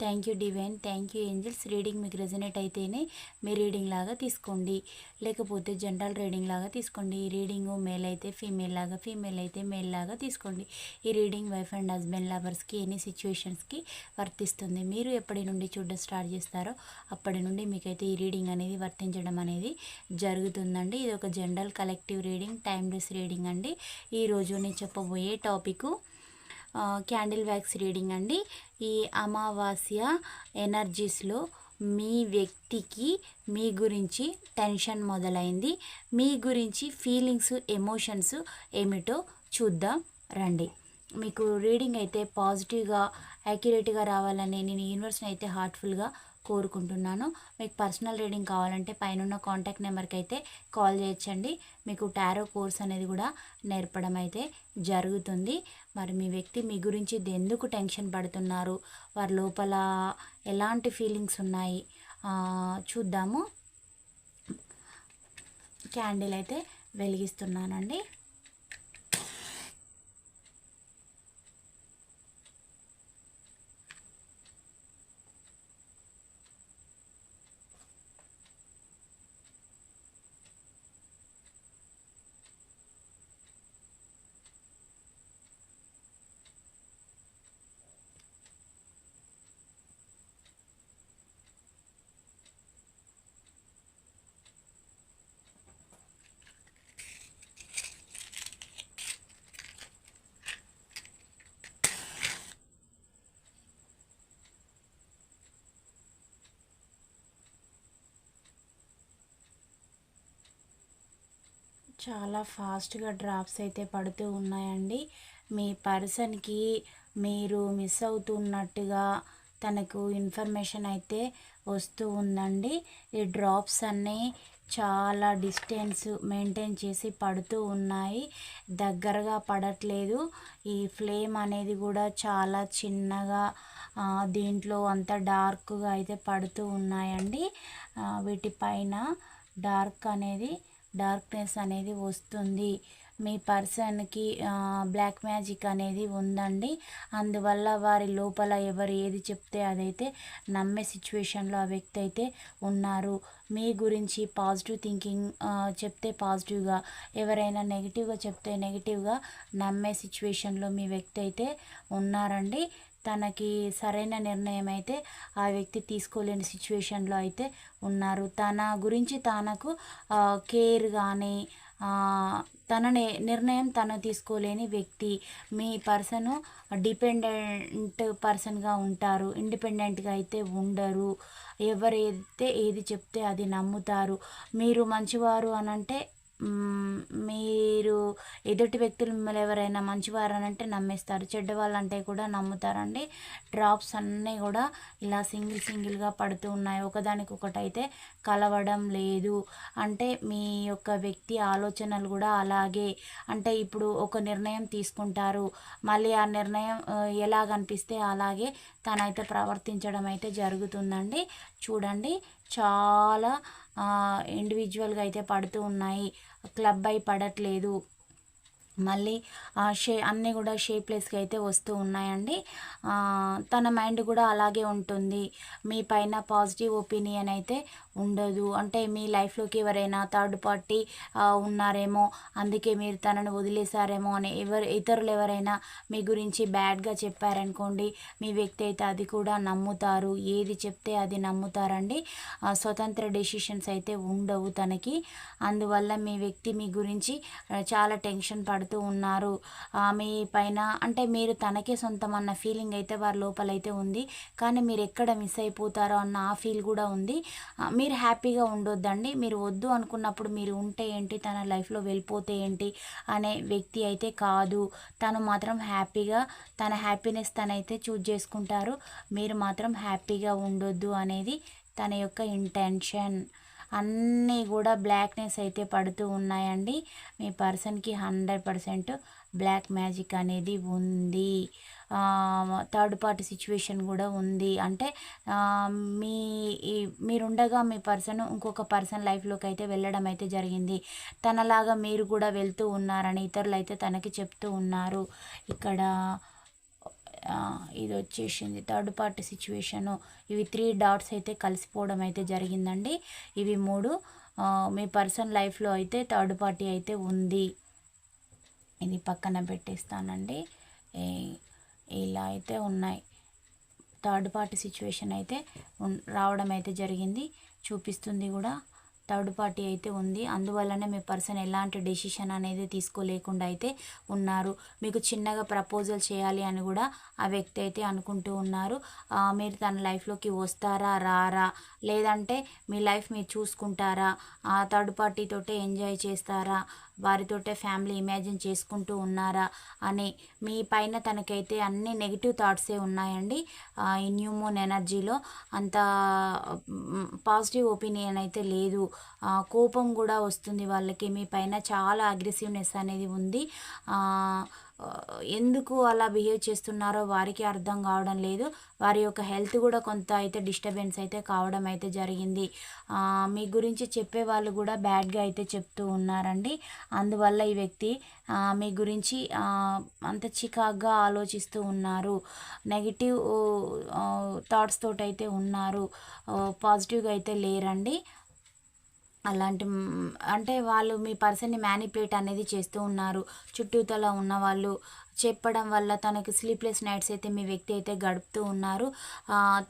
thank you divine thank you angels reading మీకు resonate అయితేనే మీ రీడింగ్ లాగా తీసుకోండి. లేకపోతే జనరల్ రీడింగ్ లాగా తీసుకోండి. ఈ రీడింగ్ మేల్ అయితే ఫీమేల్ లాగా ఫీమేల్ అయితే మేల్ లాగా తీసుకోండి. ఈ రీడింగ్ వైఫ్ అండ్ హస్బెండ్ లవర్స్కి ఎనీ సిచ్యువేషన్స్కి వర్తిస్తుంది. మీరు ఎప్పటి నుండి చూడడం స్టార్ట్ చేస్తారో అప్పటి నుండి మీకైతే ఈ రీడింగ్ అనేది వర్తించడం అనేది జరుగుతుందండి. ఇది ఒక general collective reading timeless reading అండి. ఈరోజు నేను చెప్పబోయే టాపిక్ క్యాండిల్ వ్యాక్స్ రీడింగ్ అండి. ఈ అమావాస్య ఎనర్జీస్లో మీ వ్యక్తికి మీ గురించి టెన్షన్ మొదలైంది. మీ గురించి ఫీలింగ్స్ ఎమోషన్స్ ఏమిటో చూద్దాం రండి. మీకు రీడింగ్ అయితే పాజిటివ్గా యాక్యురేట్గా రావాలని నేను యూనివర్స్ని అయితే హార్ట్ఫుల్గా కోరుకుంటున్నాను. మీకు పర్సనల్ రీడింగ్ కావాలంటే పైన కాంటాక్ట్ నెంబర్కి అయితే కాల్ చేయొచ్చండి. మీకు టారో కోర్స్ అనేది కూడా నేర్పడం అయితే జరుగుతుంది. మరి మీ వ్యక్తి మీ గురించి ఎందుకు టెన్షన్ పడుతున్నారు? వారి లోపల ఎలాంటి ఫీలింగ్స్ ఉన్నాయి? చూద్దాము. క్యాండిల్ అయితే వెలిగిస్తున్నానండి. చాలా ఫాస్ట్గా డ్రాప్స్ అయితే పడుతూ ఉన్నాయండి. మీ పర్సన్కి మీరు మిస్ అవుతున్నట్టుగా తనకు ఇన్ఫర్మేషన్ అయితే వస్తూ ఉందండి. ఈ డ్రాప్స్ అన్నీ చాలా డిస్టెన్స్ మెయింటైన్ చేసి పడుతూ ఉన్నాయి. దగ్గరగా పడట్లేదు. ఈ ఫ్లేమ్ అనేది కూడా చాలా చిన్నగా దీంట్లో అంత డార్క్గా అయితే పడుతూ ఉన్నాయండి. వీటిపైన డార్క్ అనేది డార్క్నెస్ అనేది వస్తుంది. మీ పర్సన్కి బ్లాక్ మ్యాజిక్ అనేది ఉందండి. అందువల్ల వారి లోపల ఎవరు ఏది చెప్తే అదైతే నమ్మే సిచ్యువేషన్లో ఆ వ్యక్తి అయితే ఉన్నారు. మీ గురించి పాజిటివ్ థింకింగ్ చెప్తే పాజిటివ్గా ఎవరైనా నెగిటివ్గా చెప్తే నెగిటివ్గా నమ్మే సిచ్యువేషన్లో మీ వ్యక్తి అయితే ఉన్నారండి. తనకి సరైన నిర్ణయం అయితే ఆ వ్యక్తి తీసుకోలేని సిచ్యువేషన్లో అయితే ఉన్నారు. తన గురించి తనకు కేర్ కానీ తన నిర్ణయం తను తీసుకోలేని వ్యక్తి మీ పర్సను డిపెండెంట్ పర్సన్గా ఉంటారు. ఇండిపెండెంట్గా అయితే ఉండరు. ఎవరైతే ఏది చెప్తే అది నమ్ముతారు. మీరు మంచివారు అనంటే మీరు ఎదుటి వ్యక్తులు మిమ్మల్ని ఎవరైనా మంచివారని అంటే నమ్మేస్తారు. చెడ్డవాళ్ళు అంటే కూడా నమ్ముతారండి. డ్రాప్స్ అన్నీ కూడా ఇలా సింగిల్ సింగిల్గా పడుతూ ఉన్నాయి. ఒకదానికొకటి అయితే కలవడం లేదు. అంటే మీ యొక్క వ్యక్తి ఆలోచనలు కూడా అలాగే. అంటే ఇప్పుడు ఒక నిర్ణయం తీసుకుంటారు. మళ్ళీ ఆ నిర్ణయం ఎలాగనిపిస్తే అలాగే తనైతే ప్రవర్తించడం అయితే జరుగుతుందండి. చూడండి చాలా ఇండివిజువల్గా అయితే పడుతూ ఉన్నాయి. క్లబ్ అయి పడట్లేదు. మళ్ళీ షే అన్నీ కూడా షేప్లెస్గా అయితే వస్తూ ఉన్నాయండి. తన మైండ్ కూడా అలాగే ఉంటుంది. మీ పైన పాజిటివ్ ఒపీనియన్ అయితే ఉండదు. అంటే మీ లైఫ్లోకి ఎవరైనా థర్డ్ పార్టీ ఉన్నారేమో అందుకే మీరు తనను వదిలేశారేమో అని ఎవరు ఇతరులు ఎవరైనా మీ గురించి బ్యాడ్గా చెప్పారనుకోండి మీ వ్యక్తి అయితే అది కూడా నమ్ముతారు. ఏది చెప్తే అది నమ్ముతారండి. స్వతంత్ర డెసిషన్స్ అయితే ఉండవు తనకి. అందువల్ల మీ వ్యక్తి మీ గురించి చాలా టెన్షన్ పడుతూ ఉన్నారు. మీ పైన అంటే మీరు తనకే సొంతం అన్న ఫీలింగ్ అయితే వారి లోపలైతే ఉంది. కానీ మీరు ఎక్కడ మిస్ అయిపోతారో అన్న ఆ ఫీల్ కూడా ఉంది. మీ మీరు హ్యాపీగా ఉండొద్దండి. మీరు వద్దు అనుకున్నప్పుడు మీరు ఉంటే ఏంటి? తన లైఫ్లో వెళ్ళిపోతే ఏంటి? అనే వ్యక్తి అయితే కాదు. తను మాత్రం హ్యాపీగా తన హ్యాపీనెస్ తనైతే చూజ్ చేసుకుంటారు. మీరు మాత్రం హ్యాపీగా ఉండొద్దు అనేది తన యొక్క ఇంటెన్షన్. అన్నీ కూడా బ్లాక్నెస్ అయితే పడుతూ ఉన్నాయండి. మీ పర్సన్కి హండ్రెడ్ పర్సెంట్ బ్లాక్ మ్యాజిక్ అనేది ఉంది. థర్డ్ పార్టీ సిచ్యువేషన్ కూడా ఉంది. అంటే మీ మీరుండగా మీ పర్సన్ ఇంకొక పర్సన్ లైఫ్లోకి అయితే వెళ్ళడం అయితే జరిగింది. తనలాగా మీరు కూడా వెళ్తూ ఉన్నారని ఇతరులు అయితే తనకి చెప్తూ ఉన్నారు. ఇక్కడ ఇది వచ్చేసింది. థర్డ్ పార్టీ సిచ్యువేషను ఇవి త్రీ డాట్స్ అయితే కలిసిపోవడం అయితే జరిగిందండి. ఇవి మూడు మీ పర్సన్ లైఫ్లో అయితే థర్డ్ పార్టీ అయితే ఉంది. ఇది పక్కన పెట్టేస్తానండి. ఇలా అయితే ఉన్నాయి. థర్డ్ పార్టీ సిచ్యువేషన్ అయితే రావడం అయితే జరిగింది. చూపిస్తుంది కూడా. థర్డ్ పార్టీ అయితే ఉంది. అందువల్లనే మీ పర్సన్ ఎలాంటి డెసిషన్ అనేది తీసుకోలేకుండా అయితే ఉన్నారు. మీకు చిన్నగా ప్రపోజల్ చేయాలి అని కూడా ఆ వ్యక్తి అయితే అనుకుంటూ ఉన్నారు. మీరు తన లైఫ్లోకి వస్తారా రారా? లేదంటే మీ లైఫ్ మీరు చూసుకుంటారా? ఆ థర్డ్ పార్టీతోటే ఎంజాయ్ చేస్తారా? వారితోటే ఫ్యామిలీ ఇమాజిన్ చేసుకుంటూ ఉన్నారా అని మీ పైన తనకైతే అన్ని నెగిటివ్ థాట్సే ఉన్నాయండి. ఆ, ఈ ఎనర్జీలో అంత పాజిటివ్ ఒపీనియన్ అయితే లేదు. కోపం కూడా వస్తుంది వాళ్ళకి. మీ పైన చాలా అగ్రెసివ్నెస్ అనేది ఉంది. ఎందుకు అలా బిహేవ్ చేస్తున్నారో వారికి అర్థం కావడం లేదు. వారి యొక్క హెల్త్ కూడా కొంత అయితే డిస్టర్బెన్స్ అయితే కావడం అయితే జరిగింది. మీ గురించి చెప్పే వాళ్ళు కూడా బ్యాడ్గా అయితే చెప్తూ ఉన్నారండి. అందువల్ల ఈ వ్యక్తి మీ గురించి అంత చికాగ్గా ఆలోచిస్తూ ఉన్నారు. నెగిటివ్ థాట్స్ తోటైతే అయితే ఉన్నారు పాజిటివ్గా అయితే లేరండి. అలాంటి అంటే వాళ్ళు మీ పర్సన్ని మ్యానిపులేట్ అనేది చేస్తూ ఉన్నారు. చుట్టూతల ఉన్న వాళ్ళు చెప్పడం వల్ల తనకి స్లీప్లెస్ నైట్స్ అయితే మీ వ్యక్తి అయితే గడుపుతూ ఉన్నారు.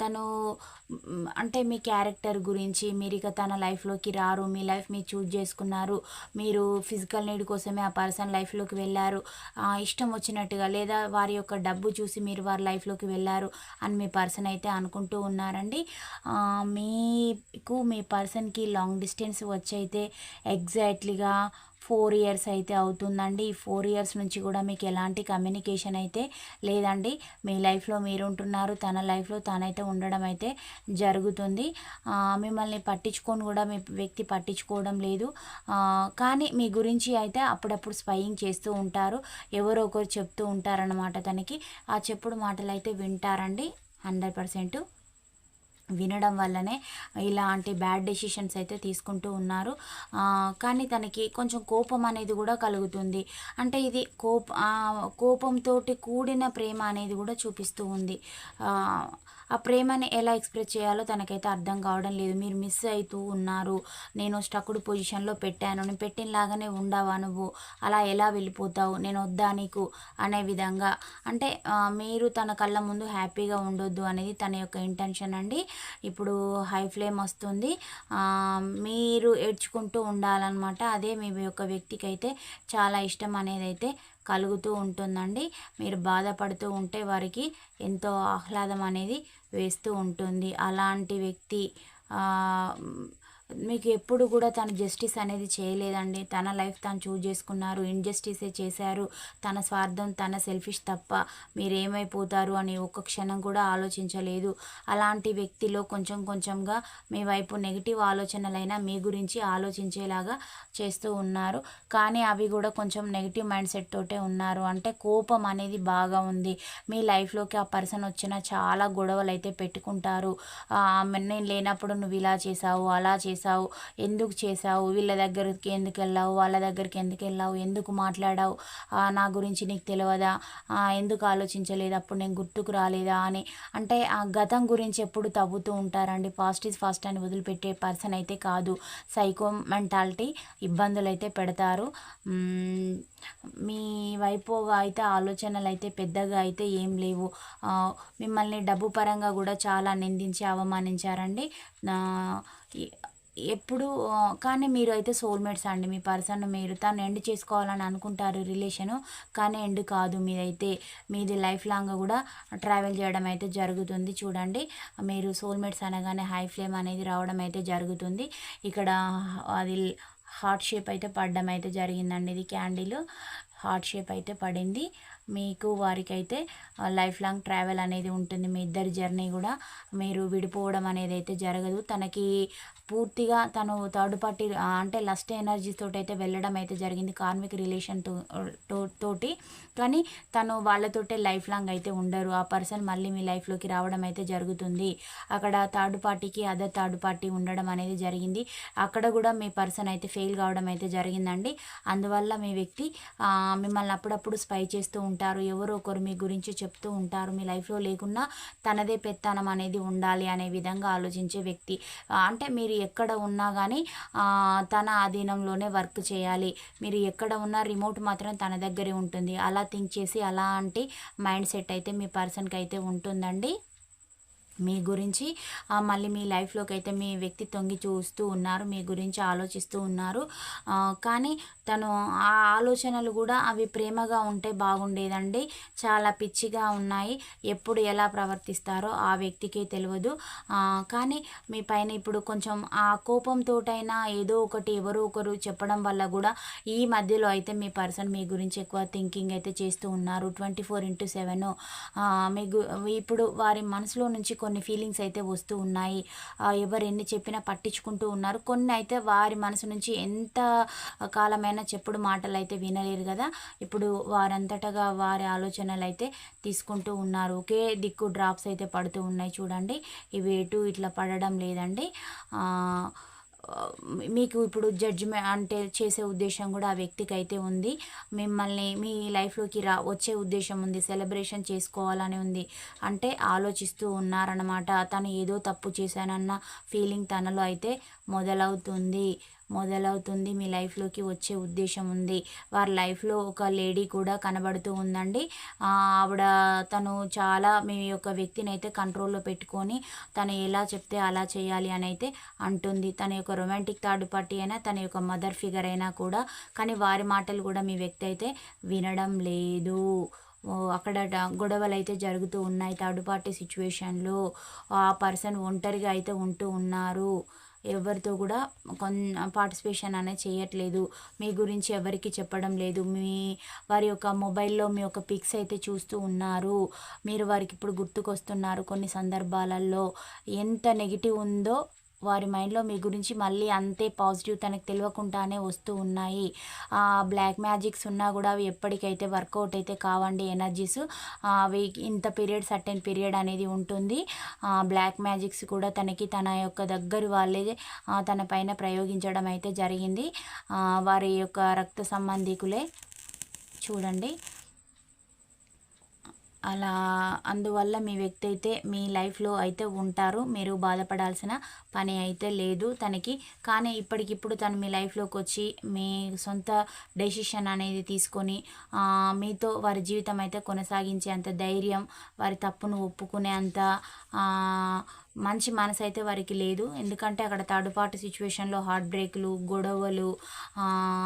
తను అంటే మీ క్యారెక్టర్ గురించి మీరు ఇక తన లైఫ్లోకి రారు మీ లైఫ్ మీరు చూజ్ చేసుకున్నారు మీరు ఫిజికల్ నీడ్ కోసమే ఆ పర్సన్ లైఫ్లోకి వెళ్ళారు ఇష్టం వచ్చినట్టుగా లేదా వారి యొక్క డబ్బు చూసి మీరు వారి లైఫ్లోకి వెళ్ళారు అని మీ పర్సన్ అయితే అనుకుంటూ ఉన్నారండి. మీకు మీ పర్సన్కి లాంగ్ డిస్టెన్స్ వచ్చైతే ఎగ్జాక్ట్లీగా ఫోర్ ఇయర్స్ అయితే అవుతుందండి. ఈ ఫోర్ ఇయర్స్ నుంచి కూడా మీకు ఎలాంటి కమ్యూనికేషన్ అయితే లేదండి. మీ లైఫ్లో మీరు ఉంటున్నారు తన లైఫ్లో తనైతే ఉండడం అయితే జరుగుతుంది. మిమ్మల్ని పట్టించుకొని కూడా మీ వ్యక్తి పట్టించుకోవడం లేదు. కానీ మీ గురించి అయితే అప్పుడప్పుడు స్పయింగ్ చేస్తూ ఉంటారు. ఎవరో ఒకరు చెప్తూ ఉంటారన్నమాట తనకి. ఆ చెప్పుడు మాటలు అయితే వింటారండి. హండ్రెడ్ పర్సెంట్ వినడం వల్లనే ఇలాంటి బ్యాడ్ డెసిషన్స్ అయితే తీసుకుంటూ ఉన్నారు. కానీ తనకి కొంచెం కోపం అనేది కూడా కలుగుతుంది. అంటే ఇది కోప కోపంతో కూడిన ప్రేమ అనేది కూడా చూపిస్తూ ఉంది. ఆ, ప్రేమని ఎలా ఎక్స్ప్రెస్ చేయాలో తనకైతే అర్థం కావడం లేదు. మీరు మిస్ అవుతూ ఉన్నారు. నేను స్టక్డ్ పొజిషన్లో పెట్టాను. నేను పెట్టినలాగానే ఉండవా నువ్వు? అలా ఎలా వెళ్ళిపోతావు? నేను వద్దా నీకు? అనే విధంగా. అంటే మీరు తన కళ్ళ ముందు హ్యాపీగా ఉండొద్దు అనేది తన యొక్క ఇంటెన్షన్ అండి. ఇప్పుడు హై ఫ్లేమ్ వస్తుంది. మీరు ఏడ్చుకుంటూ ఉండాలన్నమాట. అదే మీ యొక్క వ్యక్తికి అయితే చాలా ఇష్టం అనేది అయితే కలుగుతూ ఉంటుందండి. మీరు బాధపడుతూ ఉంటే వారికి ఎంతో ఆహ్లాదం అనేది వేస్తూ ఉంటుంది. అలాంటి వ్యక్తి మీకు ఎప్పుడు కూడా తను జస్టిస్ అనేది చేయలేదండి. తన లైఫ్ తను చూజ్ చేసుకున్నారు. ఇన్జస్టిసే చేశారు. తన స్వార్థం తన సెల్ఫిష్ తప్ప మీరు ఏమైపోతారు అని ఒక్క క్షణం కూడా ఆలోచించలేదు. అలాంటి వ్యక్తిలో కొంచెం కొంచెంగా మీ వైపు నెగిటివ్ ఆలోచనలైనా మీ గురించి ఆలోచించేలాగా చేస్తూ ఉన్నారు. కానీ అవి కూడా కొంచెం నెగిటివ్ మైండ్ సెట్ తోటే ఉన్నారు. అంటే కోపం అనేది బాగా ఉంది. మీ లైఫ్లోకి ఆ పర్సన్ వచ్చిన చాలా గొడవలు అయితే పెట్టుకుంటారు నేను లేనప్పుడు నువ్వు ఇలా చేసావు అలా చేసావు ఎందుకు చేసావు వీళ్ళ దగ్గరికి ఎందుకు వెళ్ళావు? వాళ్ళ దగ్గరికి ఎందుకు వెళ్ళావు? ఎందుకు మాట్లాడావు? నా గురించి నీకు తెలియదా ఎందుకు ఆలోచించలేదు? అప్పుడు నేను గుర్తుకు రాలేదా? అని. అంటే ఆ గతం గురించి ఎప్పుడు తవ్వుతూ ఉంటారండి. ఫాస్ట్ ఈజ్ ఫాస్ట్ అని వదిలిపెట్టే పర్సన్ అయితే కాదు. సైకో మెంటాలిటీ ఇబ్బందులు అయితే పెడతారు. మీ వైపు అయితే ఆలోచనలు అయితే పెద్దగా అయితే ఏం లేవు. మిమ్మల్ని డబ్బు పరంగా కూడా చాలా నిందించి అవమానించారండి. ఎప్పుడు కానీ మీరు అయితే సోల్మేట్స్ అండి. మీ పర్సన్ మీరు తను ఎండ్ చేసుకోవాలని అనుకుంటారు రిలేషను కానీ ఎండ్ కాదు. మీదైతే మీది లైఫ్ లాంగ్ కూడా ట్రావెల్ చేయడం అయితే జరుగుతుంది చూడండి. మీరు సోల్మేట్స్ అనగానే హై ఫ్లేమ్ అనేది రావడం అయితే జరుగుతుంది. ఇక్కడ అది హార్ట్ షేప్ అయితే పడడం అయితే జరిగిందండి. ఇది క్యాండిల్ హార్ట్ షేప్ అయితే పడింది. మీకు వారికైతే లైఫ్ లాంగ్ ట్రావెల్ అనేది ఉంటుంది. మీ ఇద్దరి జర్నీ కూడా మీరు విడిపోవడం అనేది అయితే జరగదు. తనకి పూర్తిగా తను థర్డ్ పార్టీ అంటే లస్ట్ ఎనర్జీ తోటి అయితే వెళ్ళడం అయితే జరిగింది. కార్మిక రిలేషన్ తోటి. కానీ తను వాళ్ళతోటే లైఫ్ లాంగ్ అయితే ఉండరు. ఆ పర్సన్ మళ్ళీ మీ లైఫ్లోకి రావడం అయితే జరుగుతుంది. అక్కడ థర్డ్ పార్టీకి అదర్ థర్డ్ పార్టీ ఉండడం అనేది జరిగింది. అక్కడ కూడా మీ పర్సన్ అయితే ఫెయిల్ కావడం అయితే జరిగిందండి. అందువల్ల మీ వ్యక్తి మిమ్మల్ని అప్పుడప్పుడు స్పై చేస్తూ ఉంటారు ఎవరో ఒకరు మీ గురించి చెప్తూ ఉంటారు. మీ లైఫ్లో లేకున్నా తనదే పెత్తనం అనేది ఉండాలి అనే విధంగా ఆలోచించే వ్యక్తి. అంటే మీరు ఎక్కడ ఉన్నా కానీ తన ఆధీనంలోనే వర్క్ చేయాలి. మీరు ఎక్కడ ఉన్నా రిమోట్ మాత్రం తన దగ్గరే ఉంటుంది. అలా థింక్ చేసి అలాంటి మైండ్ సెట్ అయితే మీ పర్సన్కి అయితే ఉంటుందండి. మీ గురించి మళ్ళీ మీ లైఫ్లోకి అయితే మీ వ్యక్తి తొంగి చూస్తూ ఉన్నారు మీ గురించి ఆలోచిస్తూ ఉన్నారు. కానీ తను ఆ ఆలోచనలు కూడా అవి ప్రేమగా ఉంటే బాగుండేదండి. చాలా పిచ్చిగా ఉన్నాయి. ఎప్పుడు ఎలా ప్రవర్తిస్తారో ఆ వ్యక్తికి తెలియదు కానీ మీ పైన ఇప్పుడు కొంచెం ఆ కోపంతోటైనా ఏదో ఒకటి ఎవరో ఒకరు చెప్పడం వల్ల కూడా ఈ మధ్యలో అయితే మీ పర్సన్ మీ గురించి ఎక్కువ థింకింగ్ అయితే చేస్తూ ఉన్నారు. Twenty four into seven. మీ ఇప్పుడు వారి మనసులో నుంచి కొన్ని ఫీలింగ్స్ అయితే వస్తూ ఉన్నాయి. ఎవరు ఎన్ని చెప్పినా పట్టించుకుంటూ ఉన్నారు. కొన్ని అయితే వారి మనసు నుంచి ఎంత కాలమైనా చెప్పుడు మాటలు అయితే వినలేరు కదా. ఇప్పుడు వారంతటగా వారి ఆలోచనలు అయితే తీసుకుంటూ ఉన్నారు. ఒకే దిక్కు డ్రాప్స్ అయితే పడుతూ ఉన్నాయి చూడండి. ఇవి ఎటు ఇట్లా పడడం లేదండి. మీకు ఇప్పుడు జడ్జిమెంట్ అంటే చేసే ఉద్దేశం కూడా ఆ వ్యక్తికి అయితే ఉంది. మిమ్మల్ని మీ లైఫ్లోకి రా వచ్చే ఉద్దేశం ఉంది. సెలబ్రేషన్ చేసుకోవాలని ఉంది. అంటే ఆలోచిస్తూ ఉన్నారనమాట తను ఏదో తప్పు చేశానన్న ఫీలింగ్ తనలో అయితే మొదలవుతుంది. మొదలవుతుంది. మీ లైఫ్లోకి వచ్చే ఉద్దేశం ఉంది. వారి లైఫ్లో ఒక లేడీ కూడా కనబడుతూ ఉందండి. ఆవిడ తను చాలా మీ యొక్క వ్యక్తిని అయితే కంట్రోల్లో పెట్టుకొని తను ఎలా చెప్తే అలా చేయాలి అని అయితే అంటుంది. తన యొక్క రొమాంటిక్ థర్డ్ పార్టీ అయినా తన యొక్క మదర్ ఫిగర్ అయినా కూడా కానీ వారి మాటలు కూడా మీ వ్యక్తి అయితే వినడం లేదు. అక్కడ గొడవలు అయితే జరుగుతూ ఉన్నాయి థర్డ్ పార్టీ సిచ్యువేషన్లో. ఆ పర్సన్ ఒంటరిగా అయితే ఉంటూ ఉన్నారు. ఎవరితో కూడా కొన్ పార్టిసిపేషన్ అనేది చేయట్లేదు. మీ గురించి ఎవరికి చెప్పడం లేదు. మీ వారి యొక్క మొబైల్లో మీ యొక్క పిక్స్ అయితే చూస్తూ ఉన్నారు. మీరు వారికి ఇప్పుడు గుర్తుకొస్తున్నారు కొన్ని సందర్భాలలో. ఎంత నెగిటివ్ ఉందో వారి మైండ్లో మీ గురించి మళ్ళీ అంతే పాజిటివ్ తనకు తెలియకుండానే వస్తూ ఉన్నాయి. బ్లాక్ మ్యాజిక్స్ ఉన్నా కూడా అవి ఎప్పటికైతే వర్కౌట్ అయితే కావండి ఎనర్జీస్ అవి ఇంత పీరియడ్ సర్టెన్ పీరియడ్ అనేది ఉంటుంది. బ్లాక్ మ్యాజిక్స్ కూడా తనకి తన యొక్క దగ్గర వాళ్ళే తన పైన ప్రయోగించడం అయితే జరిగింది. వారి యొక్క రక్త సంబంధికులే చూడండి. అలా అందువల్ల మీ వ్యక్తి అయితే మీ లైఫ్లో అయితే ఉంటారు. మీరు బాధపడాల్సిన పని అయితే లేదు తనకి. కానీ ఇప్పటికిప్పుడు తను మీ లైఫ్లోకి వచ్చి మీ సొంత డెసిషన్ అనేది తీసుకొని మీతో వారి జీవితం అయితే కొనసాగించే అంత ధైర్యం వారి తప్పును ఒప్పుకునే అంత మంచి మనసు అయితే వారికి లేదు. ఎందుకంటే అక్కడ థర్డ్ పార్టీ సిచ్యువేషన్లో హార్ట్ బ్రేక్లు గొడవలు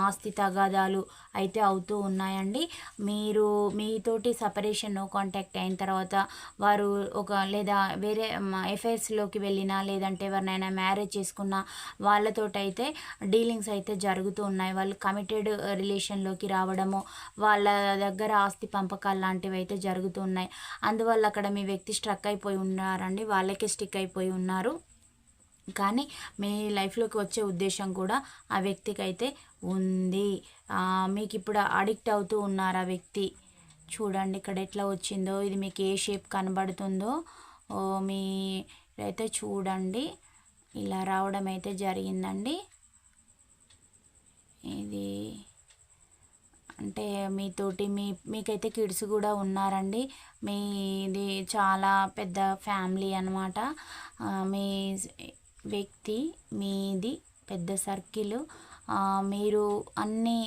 ఆస్తి తగాదాలు అయితే అవుతూ ఉన్నాయండి. మీరు మీతోటి సపరేషన్ నో కాంటాక్ట్ అయిన తర్వాత వారు ఒక లేదా వేరే ఎఫైర్స్లోకి వెళ్ళినా లేదంటే ఎవరినైనా మ్యారేజ్ చేసుకున్న వాళ్ళతో అయితే డీలింగ్స్ అయితే జరుగుతూ ఉన్నాయి. వాళ్ళు కమిటెడ్ రిలేషన్లోకి రావడము వాళ్ళ దగ్గర ఆస్తి పంపకాలు లాంటివి అయితే జరుగుతూ ఉన్నాయి. అందువల్ల అక్కడ మీ వ్యక్తి స్ట్రక్ అయిపోయి ఉన్నారండి. వాళ్ళకే స్టిక్ అయిపోయి ఉన్నారు. కానీ మీ లైఫ్లోకి వచ్చే ఉద్దేశం కూడా ఆ వ్యక్తికి అయితే ఉంది. మీకు ఇప్పుడు అడిక్ట్ అవుతూ ఉన్నారు ఆ వ్యక్తి? చూడండి ఇక్కడ ఎట్లా వచ్చిందో ఇది మీకు ఏ షేప్ కనబడుతుందో. మీ అయితే చూడండి. ఇలా రావడం అయితే జరిగిందండి. ఇది అంటే మీతోటి మీ మీకైతే కిడ్స్ కూడా ఉన్నారండి. మీది చాలా పెద్ద ఫ్యామిలీ అనమాట మీ వ్యక్తి మీది పెద్ద సర్కిల్. మీరు అన్నీ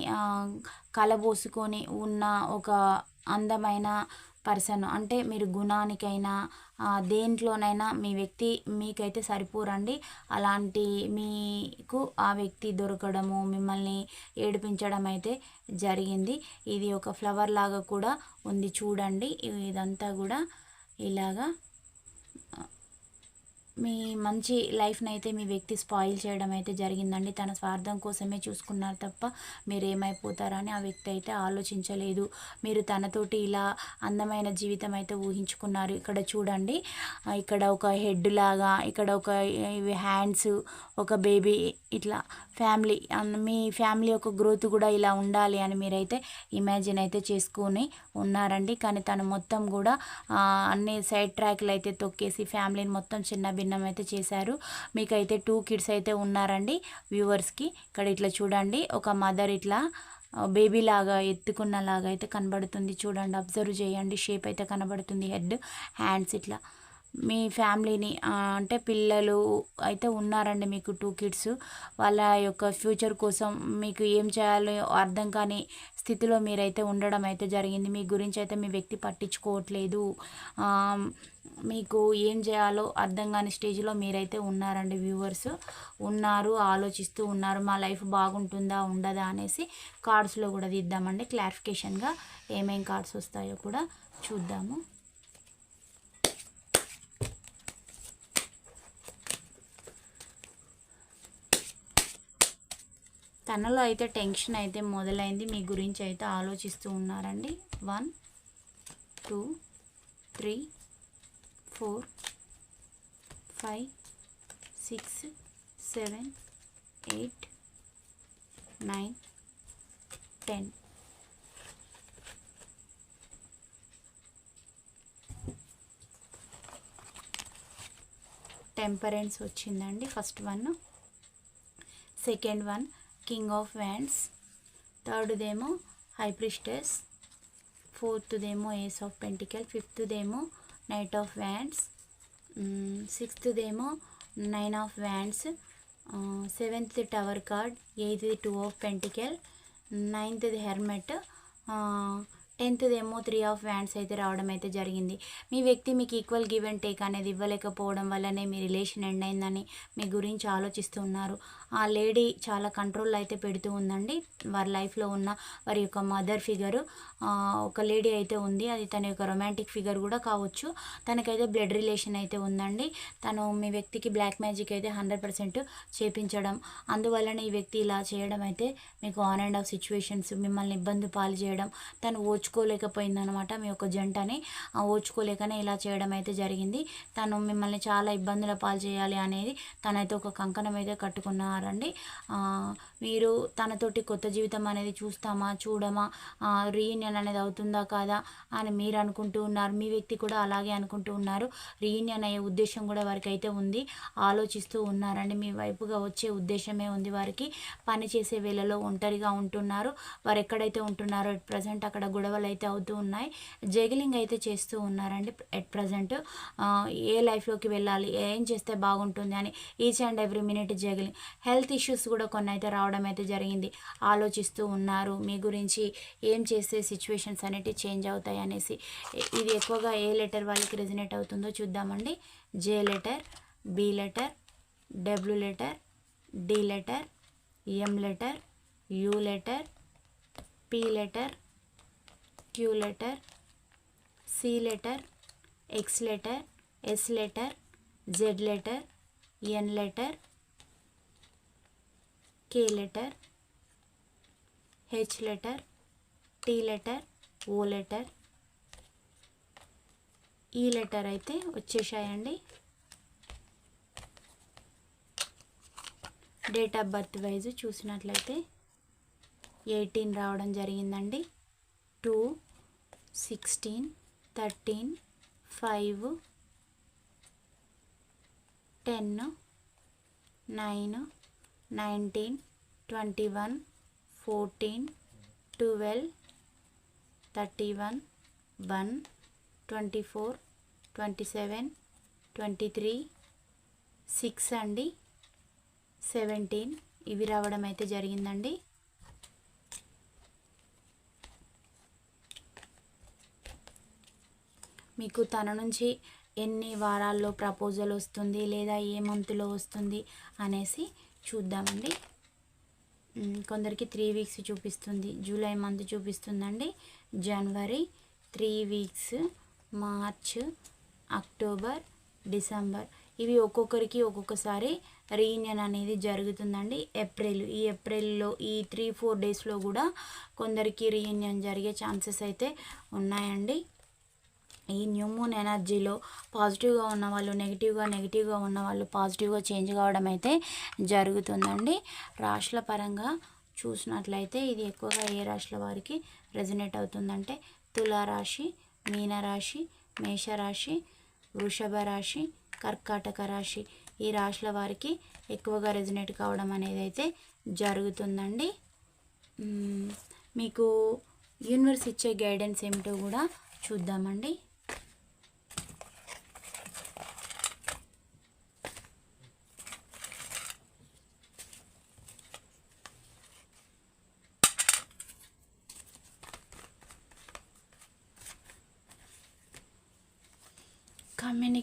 కలబోసుకొని ఉన్న ఒక అందమైన పర్సన్. అంటే మీరు గుణానికైనా దేంట్లోనైనా మీ వ్యక్తి మీకైతే సరిపోరండి. అలాంటి మీకు ఆ వ్యక్తి దొరకడము మిమ్మల్ని ఏడిపించడం అయితే జరిగింది. ఇది ఒక ఫ్లవర్ లాగా కూడా ఉంది చూడండి. ఇదంతా కూడా ఇలాగా మీ మంచి లైఫ్ని అయితే మీ వ్యక్తి స్పాయిల్ చేయడం అయితే జరిగిందండి. తన స్వార్థం కోసమే చూసుకున్నారు తప్ప మీరు ఏమైపోతారని ఆ వ్యక్తి అయితే ఆలోచించలేదు. మీరు తనతోటి ఇలా అందమైన జీవితం అయితే ఊహించుకున్నారు. ఇక్కడ చూడండి. ఇక్కడ ఒక హెడ్ లాగా ఇక్కడ ఒక ఇవి హ్యాండ్స్ ఒక బేబీ ఇట్లా ఫ్యామిలీ మీ ఫ్యామిలీ యొక్క గ్రోత్ కూడా ఇలా ఉండాలి అని మీరైతే ఇమాజిన్ అయితే చేసుకొని ఉన్నారండి. కానీ తను మొత్తం కూడా అన్ని సైడ్ ట్రాక్లు అయితే తొక్కేసి ఫ్యామిలీని మొత్తం చిన్న భిన్నం అయితే చేశారు. మీకైతే టూ కిడ్స్ అయితే ఉన్నారండి వ్యూవర్స్కి. ఇక్కడ ఇట్లా చూడండి ఒక మదర్ ఇట్లా బేబీ లాగా ఎత్తుకున్న లాగా అయితే కనబడుతుంది. చూడండి అబ్జర్వ్ చేయండి షేప్ అయితే కనబడుతుంది హెడ్ హ్యాండ్స్ ఇట్లా. మీ ఫ్యామిలీని అంటే పిల్లలు అయితే ఉన్నారండి మీకు టూ కిడ్స్. వాళ్ళ యొక్క ఫ్యూచర్ కోసం మీకు ఏం చేయాలో అర్థం కాని స్థితిలో మీరైతే ఉండడం అయితే జరిగింది. మీ గురించి అయితే మీ వ్యక్తి పట్టించుకోవట్లేదు. మీకు ఏం చేయాలో అర్థం కాని స్టేజ్లో మీరైతే ఉన్నారండి వ్యూవర్స్. ఉన్నారు ఆలోచిస్తూ ఉన్నారు. మా లైఫ్ బాగుంటుందా ఉండదా అనేసి కార్డ్స్లో కూడా దిద్దామండి క్లారిఫికేషన్గా ఏమేం కార్డ్స్ వస్తాయో కూడా చూద్దాము. తనలో అయితే టెన్షన్ అయితే మొదలైంది. మీ గురించి అయితే ఆలోచిస్తూ ఉన్నారండి. One two three four five six seven eight nine ten. Temperance వచ్చిందండి first one. Second one king of wands థర్డ్దేమో high priestess ఫోర్త్దేమో ఏస్ ఆఫ్ పెంటికల్ ఫిఫ్త్దేమో knight of wands సిక్స్త్దేమో nine of wands seventh tower card eighth two of pentacle ninth hermit టెన్త్ది ఏమో three of wands అయితే రావడం అయితే జరిగింది. మీ వ్యక్తి మీకు ఈక్వల్ గివ్ అండ్ టేక్ అనేది ఇవ్వలేకపోవడం వల్లనే మీ రిలేషన్ ఎండ్ అయిందని మీ గురించి ఆలోచిస్తూ ఉన్నారు. ఆ లేడీ చాలా కంట్రోల్ అయితే పెడుతూ ఉందండి. వారి లైఫ్లో ఉన్న వారి యొక్క మదర్ ఫిగరు ఒక లేడీ అయితే ఉంది. అది తన యొక్క రొమాంటిక్ ఫిగర్ కూడా కావచ్చు. తనకైతే బ్లడ్ రిలేషన్ అయితే ఉందండి. తను మీ వ్యక్తికి బ్లాక్ మ్యాజిక్ అయితే హండ్రెడ్ పర్సెంట్ చేపించడం. అందువల్లనే ఈ వ్యక్తి ఇలా చేయడం అయితే మీకు ఆన్ అండ్ ఆఫ్ సిచ్యువేషన్స్ మిమ్మల్ని ఇబ్బంది పాలు చేయడం తను ఓచు ఓచుకోలేకపోయిందనమాట మీ యొక్క జంటని. ఆ ఓచుకోలేకనే ఇలా చేయడం అయితే జరిగింది. తను మిమ్మల్ని చాలా ఇబ్బందుల పాలు చేయాలి అనేది తనైతే ఒక కంకణం అయితే కట్టుకున్నారండి. మీరు తనతోటి కొత్త జీవితం అనేది చూస్తామా చూడమా? రీయూనియన్ అనేది అవుతుందా కాదా అని మీరు అనుకుంటూ ఉన్నారు. మీ వ్యక్తి కూడా అలాగే అనుకుంటూ ఉన్నారు. రీయూనియన్ అయ్యే ఉద్దేశం కూడా వారికి అయితే ఉంది. ఆలోచిస్తూ ఉన్నారండి. మీ వైపుగా వచ్చే ఉద్దేశమే ఉంది వారికి. పని చేసే వేళలో ఒంటరిగా ఉంటున్నారు. వారు ఎక్కడైతే ఉంటున్నారో ఎట్ ప్రజెంట్ అక్కడ గొడవలు అయితే అవుతూ ఉన్నాయి. జగిలింగ్ అయితే చేస్తూ ఉన్నారండి ఎట్ ప్రజెంట్. ఏ లైఫ్లోకి వెళ్ళాలి ఏం చేస్తే బాగుంటుంది అని each and every minute juggling. Health issues కూడా కొన్ని అయితే రావడం అయితే జరిగింది. ఆలోచిస్తూ ఉన్నారు మీ గురించి ఏం చేస్తే సిచ్యువేషన్స్ అనేటివి చేంజ్ అవుతాయి అనేసి. ఇది ఎక్కువగా ఏ లెటర్ వాళ్ళకి రెజినేట్ అవుతుందో చూద్దామండి. J letter B letter W letter D letter M letter U letter P letter Q letter C letter X letter S letter Z letter N letter K letter H letter T letter O letter. ఈ letter అయితే వచ్చేసాయండి. Date of birth wise చూసినట్లయితే eighteen రావడం జరిగిందండి. Two sixteen thirteen five ten nine nineteen twenty one fourteen twelve thirty one one twenty four twenty seven twenty three six అండి seventeen. ఇవి రావడం అయితే జరిగిందండి. మీకు తన నుంచి ఎన్ని వారాల్లో ప్రపోజల్ వస్తుంది లేదా ఏ మంత్లో వస్తుంది అనేసి చూద్దామండి. కొందరికి త్రీ వీక్స్ చూపిస్తుంది. July month చూపిస్తుందండి. January three weeks March October December. ఇవి ఒక్కొక్కరికి ఒక్కొక్కసారి రీయూనియన్ అనేది జరుగుతుందండి ఏప్రిల్. ఈ ఏప్రిల్లో ఈ త్రీ ఫోర్ డేస్లో కూడా కొందరికి రీయూనియన్ జరిగే ఛాన్సెస్ అయితే ఉన్నాయండి. ఈ న్యూ మూన్ ఎనర్జీలో పాజిటివ్గా ఉన్న వాళ్ళు నెగిటివ్గా నెగిటివ్గా ఉన్న వాళ్ళు పాజిటివ్గా చేంజ్ కావడం అయితే జరుగుతుందండి. రాశుల పరంగా చూసినట్లయితే ఇది ఎక్కువగా ఏ రాశుల వారికి రెజనేట్ అవుతుందంటే తులారాశి మీనరాశి మేషరాశి వృషభ రాశి కర్కాటక రాశి ఈ రాశుల వారికి ఎక్కువగా రెజనేట్ కావడం అనేది అయితే జరుగుతుందండి. మీకు యూనివర్స్ ఇచ్చే గైడెన్స్ ఏమిటో కూడా చూద్దామండి.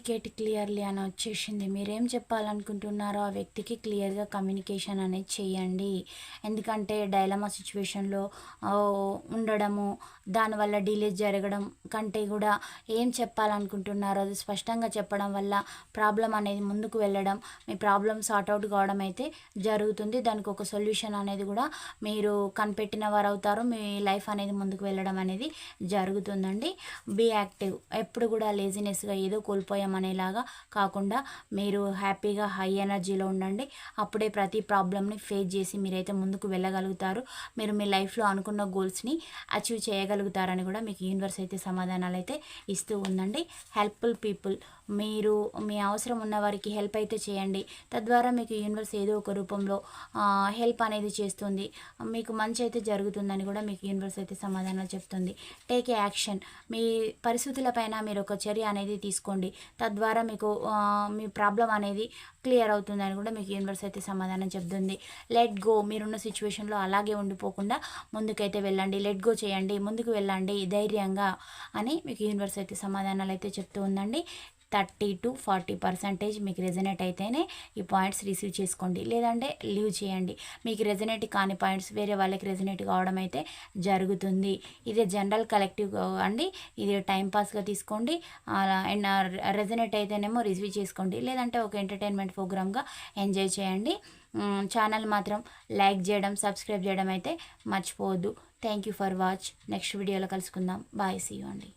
కమ్యూనికేట్ క్లియర్లీ అని వచ్చేసింది. మీరేం చెప్పాలనుకుంటున్నారో ఆ వ్యక్తికి క్లియర్గా కమ్యూనికేషన్ అనేది చేయండి. ఎందుకంటే డైలమా సిచ్యువేషన్లో ఉండడము దానివల్ల డిలే జరగడం కంటే కూడా ఏం చెప్పాలనుకుంటున్నారో అది స్పష్టంగా చెప్పడం వల్ల ప్రాబ్లం అనేది ముందుకు వెళ్ళడం మీ ప్రాబ్లం సార్ట్అవుట్ కావడం అయితే జరుగుతుంది. దానికి ఒక సొల్యూషన్ అనేది కూడా మీరు కనిపెట్టిన వారు అవుతారు. మీ లైఫ్ అనేది ముందుకు వెళ్ళడం అనేది జరుగుతుందండి. బీ యాక్టివ్ ఎప్పుడు కూడా లేజినెస్గా ఏదో అనేలాగా కాకుండా మీరు హ్యాపీగా హై ఎనర్జీలో ఉండండి. అప్పుడే ప్రతి ప్రాబ్లమ్ని ఫేస్ చేసి మీరైతే ముందుకు వెళ్ళగలుగుతారు. మీరు మీ లైఫ్లో అనుకున్న గోల్స్ని అచీవ్ చేయగలుగుతారని కూడా మీకు యూనివర్స్ అయితే సమాధానాలు అయితే ఇస్తూ ఉందండి. Helpful people. మీరు మీ అవసరం ఉన్న వారికి హెల్ప్ అయితే చేయండి. తద్వారా మీకు యూనివర్స్ ఏదో ఒక రూపంలో హెల్ప్ అనేది చేస్తుంది. మీకు మంచి అయితే జరుగుతుందని కూడా మీకు యూనివర్స్ అయితే సమాధానాలు చెప్తుంది. Take action. మీ పరిస్థితులపైన మీరు ఒక చర్య అనేది తీసుకోండి. తద్వారా మీకు మీ ప్రాబ్లం అనేది క్లియర్ అవుతుందని కూడా మీకు యూనివర్స్ అయితే సమాధానం చెప్తుంది. లెట్ గో మీరున్న సిచ్యువేషన్లో అలాగే ఉండిపోకుండా ముందుకైతే వెళ్ళండి. లెట్ గో చేయండి. ముందుకు వెళ్ళండి. ధైర్యంగా అని మీకు యూనివర్స్ అయితే సమాధానాలు అయితే చెప్తూ ఉందండి. థర్టీ టు ఫార్టీ పర్సెంటేజ్ మీకు రెజనేట్ అయితేనే ఈ పాయింట్స్ రిసీవ్ చేసుకోండి. లేదంటే లీవ్ చేయండి. మీకు రెజనేట్ కాని పాయింట్స్ వేరే వాళ్ళకి రెజనేట్ కావడం అయితే జరుగుతుంది. ఇది జనరల్ కలెక్టివ్ అండి. ఇది టైంపాస్గా తీసుకోండి. అండ్ రెజనేట్ అయితేనేమో రిసీవ్ చేసుకోండి. లేదంటే ఒక ఎంటర్టైన్మెంట్ ప్రోగ్రామ్గా ఎంజాయ్ చేయండి. ఛానల్ మాత్రం లైక్ చేయడం సబ్స్క్రైబ్ చేయడం అయితే మర్చిపోవద్దు. Thank you for watch. Next వీడియోలో కలుసుకుందాం. బాయ్. సీ అండి.